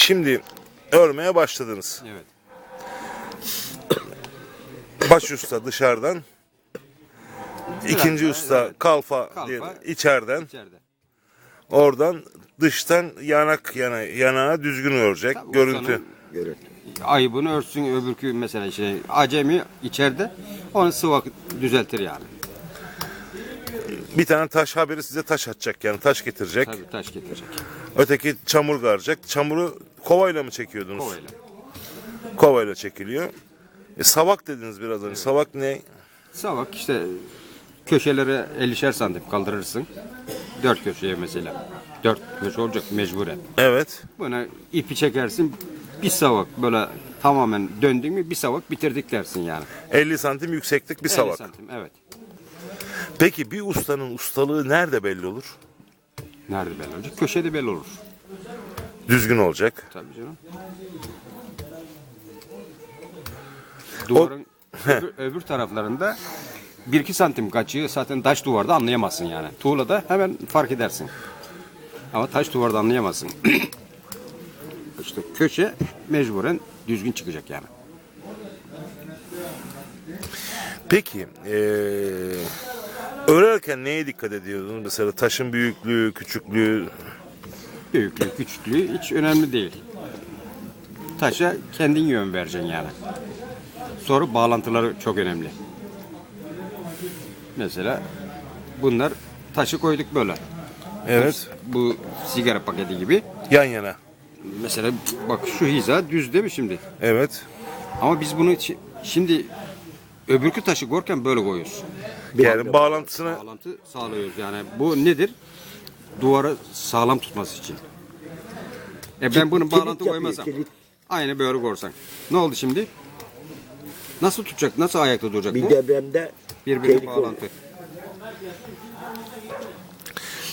Şimdi örmeye başladınız. Evet. Baş usta dışarıdan. ikinci usta evet. kalfa, Kalfa. diye içeriden. İçeride. Oradan dıştan yanak yana yanağı düzgün örecek. Tabii görüntü. Görün. Ayıbını örtsün öbürkü mesela şey acemi içeride onu sıvak düzeltir yani. Bir tane taş haberi size taş atacak yani taş getirecek. Tabii taş getirecek. Öteki çamur garacak. Çamuru kovayla mı çekiyordunuz? Kovayla. Kovayla çekiliyor. E, savak dediniz biraz önce. Savak ne? Savak işte köşelere 50'şer santim kaldırırsın. Dört köşeye mesela. Dört köşe olacak mecburen. Evet. Buna ipi çekersin bir savak böyle tamamen döndün mü bir savak bitirdik dersin yani. 50 santim yükseklik bir 50 savak. santim evet. Peki bir ustanın ustalığı nerede belli olur? Nerede belli olacak? Köşede belli olur. Düzgün olacak. Tabii canım. Duvarın öbür, öbür taraflarında 1-2 santim kaçığı zaten taş duvarda anlayamazsın yani. Tuğlada hemen fark edersin. Ama taş duvarda anlayamazsın. işte köşe mecburen düzgün çıkacak yani. Peki eee örerken neye dikkat ediyordunuz? Mesela taşın büyüklüğü, küçüklüğü. Büyüklüğü, küçüklüğü hiç önemli değil. Taşa kendin yön vereceksin yani. Sonra bağlantıları çok önemli. Mesela bunlar taşı koyduk böyle. Evet. Bu sigara paketi gibi. Yan yana. Mesela bak şu hiza düz değil mi şimdi? Evet. Ama biz bunu şi- şimdi öbürkü taşı korken böyle koyuyoruz. Yani bağlantısını Bağlantı sağlıyoruz yani. Bu nedir? Duvarı sağlam tutması için. E ben bunun bağlantı yapıyor, koymazsam. kilit. Aynı böyle korsan. Ne oldu şimdi? Nasıl tutacak? Nasıl ayakta duracak Bir bu? depremde Birbirine tehlike bağlantı. oluyor.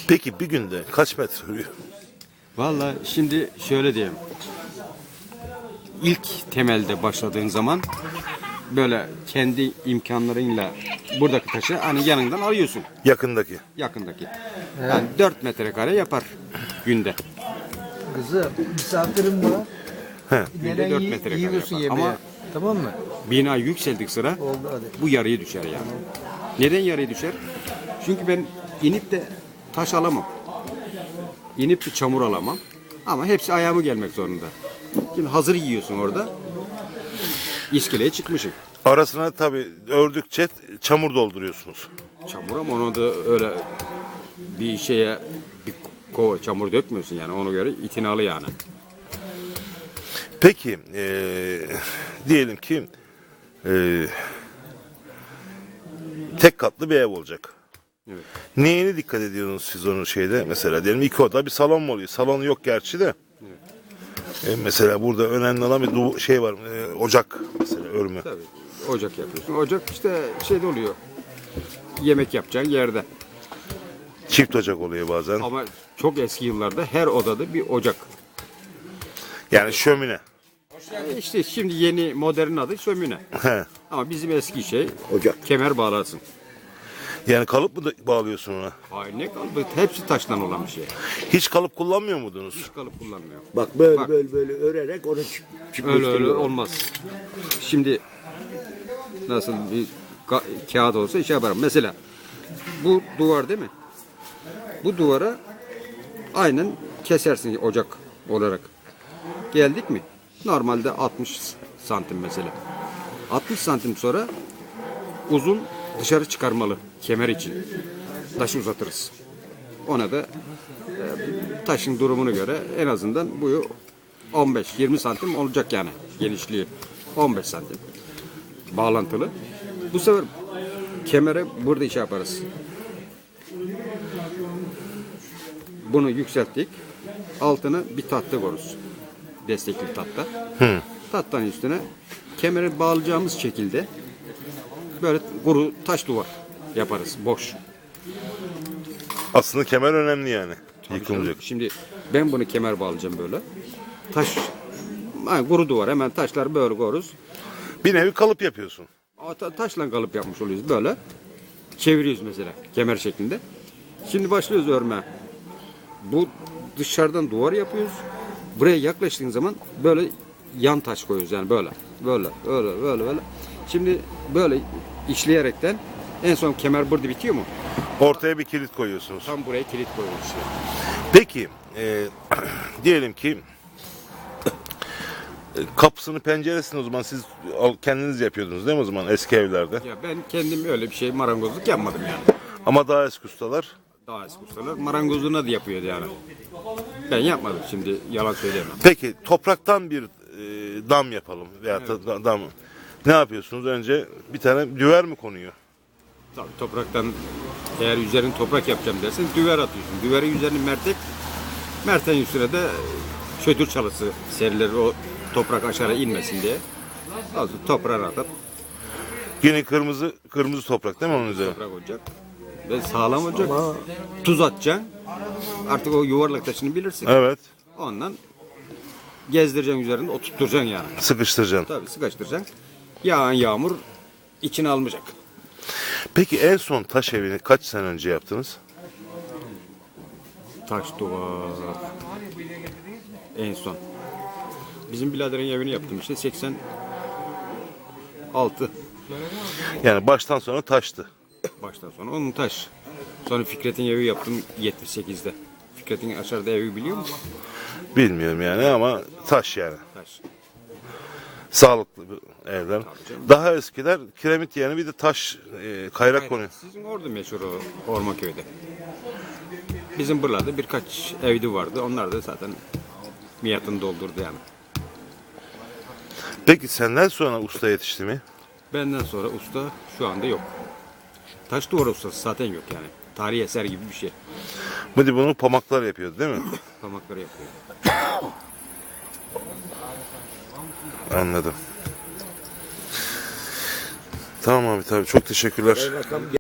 peki bir günde kaç metre örüyor? Vallahi şimdi şöyle diyeyim. İlk temelde başladığın zaman böyle kendi imkanlarınla buradaki taşı hani yanından alıyorsun Yakındaki. yakındaki. Yani 4 metrekare yapar günde. Kızım misafirim var. He. Günde Gelen dört metrekare yiyorsun yapar. yemeği. Ama Tamam mı? bina yükseldik sıra Oldu hadi. bu yarıya düşer yani. Neden yarıya düşer? Çünkü ben inip de taş alamam. İnip de çamur alamam. Ama hepsi ayağıma gelmek zorunda. Şimdi hazır yiyorsun orada. İskeleye çıkmışım. Arasına tabii ördükçe çamur dolduruyorsunuz. Çamur ama onu da öyle bir şeye bir kova çamur dökmüyorsun yani ona göre itinalı yani. Peki eee, diyelim ki eee, tek katlı bir ev olacak. Evet. Neyine dikkat ediyorsunuz siz onun şeyde? Mesela diyelim iki oda bir salon mu oluyor? Salonu yok gerçi de. E, mesela burada önemli olan bir şey var. e, ocak mesela örme. Tabii ocak yapıyorsun. Ocak işte şeyde oluyor. Yemek yapacağın yerde. Çift ocak oluyor bazen. Ama çok eski yıllarda her odada bir ocak. Yani şömine. E İşte şimdi yeni modern adı şömine. He. Ama bizim eski şey Ocak. kemer bağlarsın. Yani kalıp mı da bağlıyorsun ona? Hayır ne kaldı? Hepsi taştan olan bir şey. Hiç kalıp kullanmıyor muydunuz? Hiç kalıp kullanmıyor. Bak böyle Bak. böyle böyle örerek onu çık Öyle öyle olmaz. Şimdi nasıl bir ka- kağıt olsa şey yaparım. Mesela bu duvar değil mi? Bu duvara aynen kesersin ocak olarak. Geldik mi? Normalde 60 santim mesela. 60 santim sonra uzun dışarı çıkarmalı kemer için. Taşı uzatırız. Ona da e, taşın durumunu göre en azından boyu 15-20 santim olacak yani genişliği. 15 santim. Bağlantılı. Bu sefer kemere burada iş yaparız. Bunu yükselttik. Altına bir tahta koruz. Destekli tahta. Tahtanın üstüne kemeri bağlayacağımız şekilde böyle kuru taş duvar yaparız. Boş. Aslında kemer önemli yani. Yıkılmayacak. Şimdi ben bunu kemer bağlayacağım böyle. Taş yani kuru duvar hemen taşlar böyle koruz. Bir nevi kalıp yapıyorsun. Ta- taşla kalıp yapmış oluyoruz böyle. Çeviriyoruz mesela kemer şeklinde. Şimdi başlıyoruz örme. Bu dışarıdan duvar yapıyoruz. Buraya yaklaştığın zaman böyle yan taş koyuyoruz yani böyle. Böyle, böyle, böyle, böyle. Şimdi böyle işleyerekten en son kemer burada bitiyor mu? Ortaya bir kilit koyuyorsunuz. Tam buraya kilit koyuyoruz. Peki e, diyelim ki e, kapısını penceresini o zaman siz kendiniz yapıyordunuz değil mi o zaman eski evlerde? Ya ben kendim öyle bir şey marangozluk yapmadım yani. Ama daha eski ustalar Daha eski ustalar marangozluğuna da yapıyordu yani. Ben yapmadım şimdi yalan söyleyemem. Peki topraktan bir e, dam yapalım veya da- dam. Ne yapıyorsunuz? Önce bir tane düver mi konuyor? Tabii topraktan eğer üzerini toprak yapacağım dersen düver atıyorsun. Düverin üzerine mertek, merteğin üstüne de çödür çalısı serilir o toprak aşağı inmesin diye. Az toprağa atıp Yine kırmızı kırmızı toprak değil mi onun üzerine? toprak olacak. Ve sağlam olacak. Tuz atacaksın. Artık o yuvarlak taşını bilirsin. Evet. Ondan gezdireceksin üzerinde oturtacaksın yani. Sıkıştıracaksın. Tabii sıkıştıracaksın. Yağan yağmur içine almayacak. Peki en son taş evini kaç sene önce yaptınız? Taş duvar. En son. Bizim biraderin evini yaptım işte 86. Yani baştan sona taştı. Baştan sonra onun taş. Sonra Fikret'in evi yaptım 78'de. Fikret'in aşağıda evi biliyor musun? Bilmiyorum yani ama taş yani. Taş. Sağlıklı bir evler. Daha eskiler kiremit yani bir de taş e, kayrak konuyor. Sizin orada meşhur o Ormaköy'de. Bizim buralarda birkaç evdi vardı. Onlar da zaten miyatını doldurdu yani. Peki senden sonra usta yetişti mi? Benden sonra usta şu anda yok. Taş duvar ustası zaten yok yani. Tarihi eser gibi bir şey. Hadi bunu pamaklar yapıyordu değil mi? Parmakları yapıyor. Anladım. Tamam abi tabii çok teşekkürler.